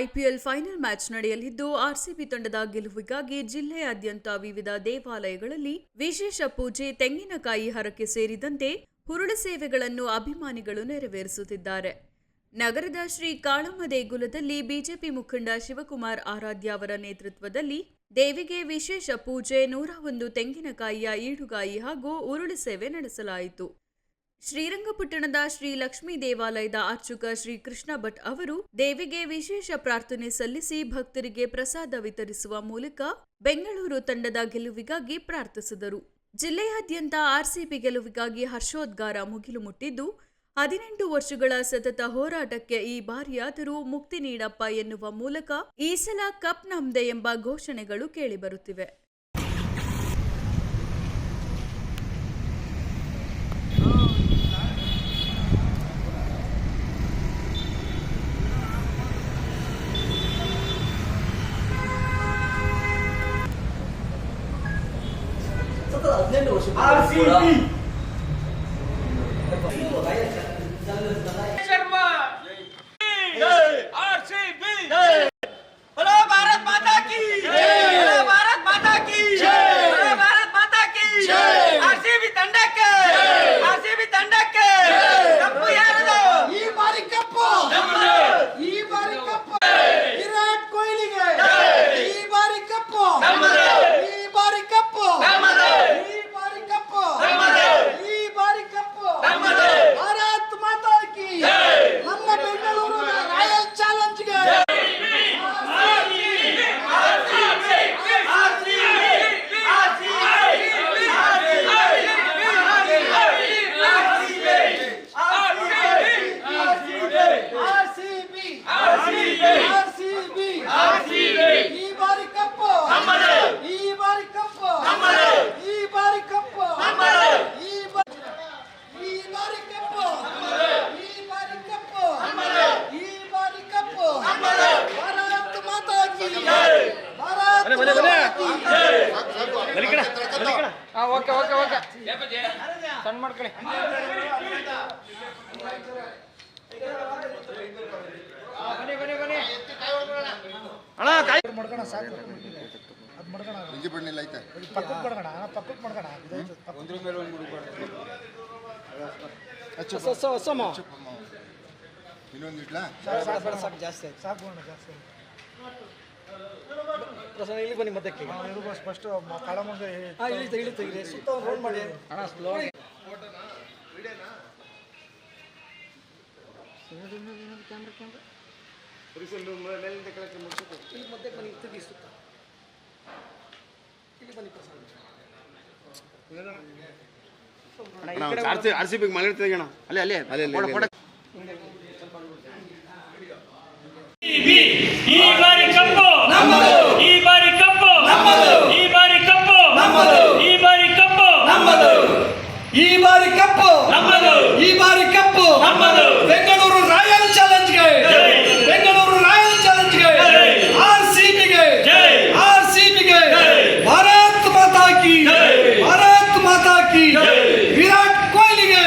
IPL final match ನಡೆಯಲಿದ್ದು RCB ತಂಡದ ಗೆಲುವಿಗಾಗಿ ಜಿಲ್ಲೆಯಾದ್ಯಂತ ವಿವಿಧ ದೇವಾಲಯಗಳಲ್ಲಿ ವಿಶೇಷ ಪೂಜೆ, ತೆಂಗಿನಕಾಯಿ ಹರಕೆ ಸೇರಿದಂತೆ ಹುರುಳು ಸೇವೆಗಳನ್ನು ಅಭಿಮಾನಿಗಳು ನೆರವೇರಿಸುತ್ತಿದ್ದಾರೆ. ನಗರದ ಶ್ರೀ ಕಾಳಮ್ಮ ದೇಗುಲದಲ್ಲಿ ಬಿಜೆಪಿ ಮುಖಂಡ ಶಿವಕುಮಾರ್ ಆರಾಧ್ಯ ಅವರ ನೇತೃತ್ವದಲ್ಲಿ ದೇವಿಗೆ ವಿಶೇಷ ಪೂಜೆ ನೂರ ಒಂದು ತೆಂಗಿನಕಾಯಿಯ ಈಡುಗಾಯಿ ಹಾಗೂ ಉರುಳು ಸೇವೆ ನಡೆಸಲಾಯಿತು. ಶ್ರೀರಂಗಪಟ್ಟಣದ ಶ್ರೀ ಲಕ್ಷ್ಮೀ ದೇವಾಲಯದ ಅರ್ಚಕ ಶ್ರೀ ಕೃಷ್ಣ ಭಟ್ ಅವರು ದೇವಿಗೆ ವಿಶೇಷ ಪ್ರಾರ್ಥನೆ ಸಲ್ಲಿಸಿ ಭಕ್ತರಿಗೆ ಪ್ರಸಾದ ವಿತರಿಸುವ ಮೂಲಕ ಬೆಂಗಳೂರು ತಂಡದ ಗೆಲುವಿಗಾಗಿ ಪ್ರಾರ್ಥಿಸಿದರು. ಜಿಲ್ಲೆಯಾದ್ಯಂತ ಆರ್ಸಿಬಿ ಗೆಲುವಿಗಾಗಿ ಹರ್ಷೋದ್ಗಾರ ಮುಗಿಲು ಮುಟ್ಟಿದ್ದು, ಹದಿನೆಂಟು ವರ್ಷಗಳ ಸತತ ಹೋರಾಟಕ್ಕೆ ಈ ಬಾರಿಯಾದರೂ ಮುಕ್ತಿ ನೀಡಪ್ಪ ಎನ್ನುವ ಮೂಲಕ ಈ ಸಲ ಕಪ್ ನಮ್ದೆ ಎಂಬ ಘೋಷಣೆಗಳು ಕೇಳಿಬರುತ್ತಿವೆ ಸತತ ಹದಿನೆಂಟು ಓಕೆ ಓಕೆ ಓಕೆ. ಸಣ್ಣ ಮಾಡ್ಕೊಳ್ಳಿ. ಬನ್ನಿ ಬನ್ನಿ ಬನ್ನಿ. ಮಡ್ಕೋಣ ಸಾಕು. ಅದು ಮಡ್ಕೋಣ. ಇಂಜಿ ಬಣ್ಣಿಲ್ಲ ಐತೆ. ಪಕ್ಕಕ್ಕೆ ಮಡ್ಕೋಣ ಪಕ್ಕಕ್ಕೆ ಮಡ್ಕೋಣ. ಇದೈತೆ ಇನ್ನೊಂದು ಇಡ್ಲಾ ಸಾಕು ಸಾಕು ಜಾಸ್ತಿ ಆಯ್ತು. ಸಾಕು ಅಣ್ಣ ಜಾಸ್ತಿ ಆಯ್ತು. ಇಲ್ಲಿ ಬನ್ನಿ ಮತ್ತೆ ಇವ್ರಿಗೂ ಫಸ್ಟ್ ಕಾಳಮಂಗ ಇಳಿತು ಇಳಿತು ಇಲ್ಲಿ ಸುತ್ತ ಒಂದು ರೋಡ್ ಮಾಡಿ. ಅಣ್ಣ ಸ್ಲೋ ಇಲ್ಲಿ ಮತ್ತೆ ಬನ್ನಿ ತಿರುಗಿ ಸುತ್ತ. ಇಲ್ಲಿ ಬನ್ನಿ ಪ್ರಸಾದ್ ಆರ್ ಸಿ ಬಿ ಮನೆ ತೆಗೆಯೋಣ ಅಲ್ಲೇ ಅಲ್ಲೇ ಬಾರಿ ಕಪ್ಪು ಈ ಬಾರಿ ಕಪ್ಪು ಈ ಬಾರಿ ಕಪ್ಪು ಈ ಬಾರಿ ಕಪ್ಪು ಈ ಬಾರಿ ಕಪ್ಪು. ನಮ್ಮದು. ಈ ಬಾರಿ ಕಪ್ಪು. ನಮ್ಮದು. ಬೆಂಗಳೂರು ರಾಯಲ್ ಚಾಲೆಂಜ್ಗೆ ಬೆಂಗಳೂರು ರಾಯಲ್ ಚಾಲೆಂಜ್ಗೆ ಆರ್ ಸಿ ಬಿಗೆ. ಆರ್ ಸಿ ಬಿಗೆ ಭಾರತ್ ಮಾತಾ ಕಿ. ಭಾರತ್ ಮಾತಾ ಕಿ. ವಿರಾಟ್ ಕೊಹ್ಲಿಗೆ.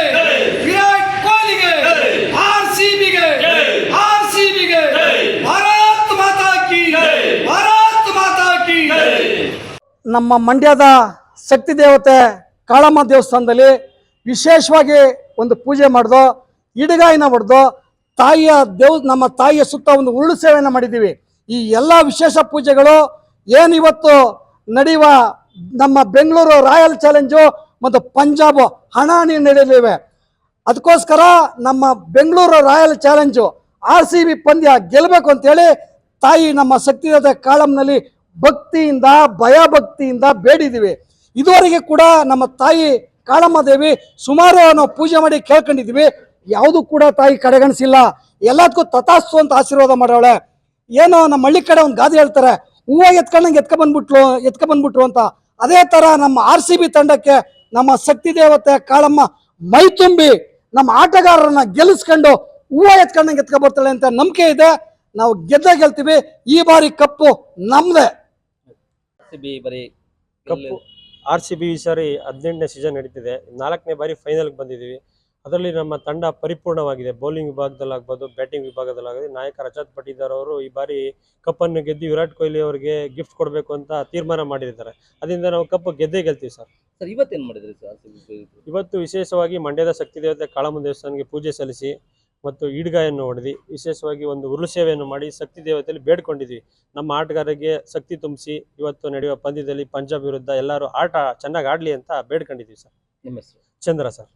ವಿರಾಟ್ ಕೊಹ್ಲಿಗೆ. ಆರ್ ಸಿ ಬಿಗೆ ಆರ್ ಸಿ ಬಿಗೆ ಭಾರತ್ ಮಾತಾ ಕಿ. ಭಾರತ್ ಮಾತಾ ಕಿ. ನಮ್ಮ ಮಂಡ್ಯದ ಶಕ್ತಿ ದೇವತೆ ಕಾಳಮ್ಮ ದೇವಸ್ಥಾನದಲ್ಲಿ ವಿಶೇಷವಾಗಿ ಒಂದು ಪೂಜೆ ಮಾಡ್ದೋ, ಇಡಗಾಯಿನ ಹೊಡೆದು, ತಾಯಿಯ ದೇವ್, ನಮ್ಮ ತಾಯಿಯ ಸುತ್ತ ಒಂದು ಉರುಳು ಸೇವೆಯನ್ನು ಮಾಡಿದ್ದೀವಿ. ಈ ಎಲ್ಲ ವಿಶೇಷ ಪೂಜೆಗಳು ಏನಿವತ್ತು ನಡೆಯುವ ನಮ್ಮ ಬೆಂಗಳೂರು ರಾಯಲ್ ಚಾಲೆಂಜು ಮತ್ತು ಪಂಜಾಬ್ ಹಣಾಣಿ ನಡೆಯಲಿವೆ ಅದಕ್ಕೋಸ್ಕರ ನಮ್ಮ Bengaluru royal challenge R C B ಪಂದ್ಯ ಗೆಲ್ಲಬೇಕು ಅಂತೇಳಿ ತಾಯಿ ನಮ್ಮ ಶಕ್ತಿಯಾದ ಕಾಳಂನಲ್ಲಿ ಭಕ್ತಿಯಿಂದ, ಭಯಭಕ್ತಿಯಿಂದ ಬೇಡಿದ್ದೀವಿ. ಇದುವರೆಗೆ ಕೂಡ ನಮ್ಮ ತಾಯಿ ಕಾಳಮ್ಮ ದೇವಿ ಸುಮಾರು ನಾವು ಪೂಜೆ ಮಾಡಿ ಕೇಳ್ಕೊಂಡಿದ್ವಿ. ಯಾವುದು ಕೂಡ ತಾಯಿ ಕಡೆಗಣಿಸಿಲ್ಲ. ಎಲ್ಲದಕ್ಕೂ ತಥಾಸ್ತು ಅಂತ ಆಶೀರ್ವಾದ ಮಾಡೋಳೆ ಏನೋ ನಮ್ಮ ಹಳ್ಳಿ ಕಡೆ ಒಂದು ಗಾದೆ ಹೇಳ್ತಾರೆ ಹೂವ ಎತ್ಕೊಂಡಂಗೆ ಎತ್ಕ ಬಂದ್ಬಿಟ್ಲು ಎತ್ಕ ಬಂದ್ಬಿಟ್ರು ಅಂತ. ಅದೇ ತರ ನಮ್ಮ ಆರ್ ಸಿ ಬಿ ತಂಡಕ್ಕೆ ನಮ್ಮ ಶಕ್ತಿ ದೇವತೆ ಕಾಳಮ್ಮ ಮೈ ತುಂಬಿ ನಮ್ಮ ಆಟಗಾರರನ್ನ ಗೆಲ್ಲಿಸ್ಕೊಂಡು ಹೂವ ಎತ್ಕೊಂಡಂಗೆ ಎತ್ಕ ಬರ್ತಾಳೆ ಅಂತ ನಂಬಿಕೆ ಇದೆ. ನಾವು ಗೆದ್ದ ಗೆಲ್ತೀವಿ ಈ ಬಾರಿ ಕಪ್ಪು ನಮ್ದೇ. ಬಿ ಬರೀ ಕಪ್ಪು. ಆರ್ ಸಿ ಬಿ ಈ ಸಾರಿ ಹದಿನೆಂಟನೇ ಸೀಸನ್ ನಡೀತಿದೆ. ನಾಲ್ಕನೇ ಬಾರಿ ಫೈನಲ್ಗೆ ಬಂದಿದ್ದೀವಿ. ಅದರಲ್ಲಿ ನಮ್ಮ ತಂಡ ಪರಿಪೂರ್ಣವಾಗಿದೆ. ಬೌಲಿಂಗ್ ವಿಭಾಗದಲ್ಲಾಗ್ಬೋದು ಬ್ಯಾಟಿಂಗ್ ವಿಭಾಗದಲ್ಲಾಗಲಿ ನಾಯಕ ರಜತ್ ಪಟೀದಾರ್ ಅವರು ಈ ಬಾರಿ ಕಪ್ಪನ್ನು ಗೆದ್ದು ವಿರಾಟ್ ಕೊಹ್ಲಿ ಅವರಿಗೆ ಗಿಫ್ಟ್ ಕೊಡಬೇಕು ಅಂತ ತೀರ್ಮಾನ ಮಾಡಿರ್ತಾರೆ ಅದರಿಂದ ನಾವು ಕಪ್ ಗೆದ್ದೇ ಗೆಲ್ತೀವಿ ಸರ್. ಸರ್ ಇವತ್ತೇನು ಮಾಡಿದ್ರಿ ಸರ್ ಇವತ್ತು ವಿಶೇಷವಾಗಿ ಮಂಡ್ಯದ ಶಕ್ತಿ ದೇವತೆ ಕಾಳಮ್ಮ ದೇವಸ್ಥಾನಕ್ಕೆ ಪೂಜೆ ಸಲ್ಲಿಸಿ ಮತ್ತು ಈಡ್ಗಾಯನ್ನು ಹೊಡೆದು. ವಿಶೇಷವಾಗಿ ಒಂದು ಉರುಳು ಸೇವೆಯನ್ನು ಮಾಡಿ ಶಕ್ತಿ ದೇವತೆಯಲ್ಲಿ ಬೇಡ್ಕೊಂಡಿದ್ವಿ. ನಮ್ಮ ಆಟಗಾರರಿಗೆ ಶಕ್ತಿ ತುಂಬಿಸಿ ಇವತ್ತು ನಡೆಯುವ ಪಂದ್ಯದಲ್ಲಿ ಪಂಜಾಬ್ ವಿರುದ್ಧ ಎಲ್ಲರೂ ಆಟ ಚೆನ್ನಾಗಿ ಆಡಲಿ ಅಂತ ಬೇಡ್ಕೊಂಡಿದ್ವಿ ಸರ್. ನಿಮ್ಮ ಹೆಸರು? ಚಂದ್ರ ಸರ್.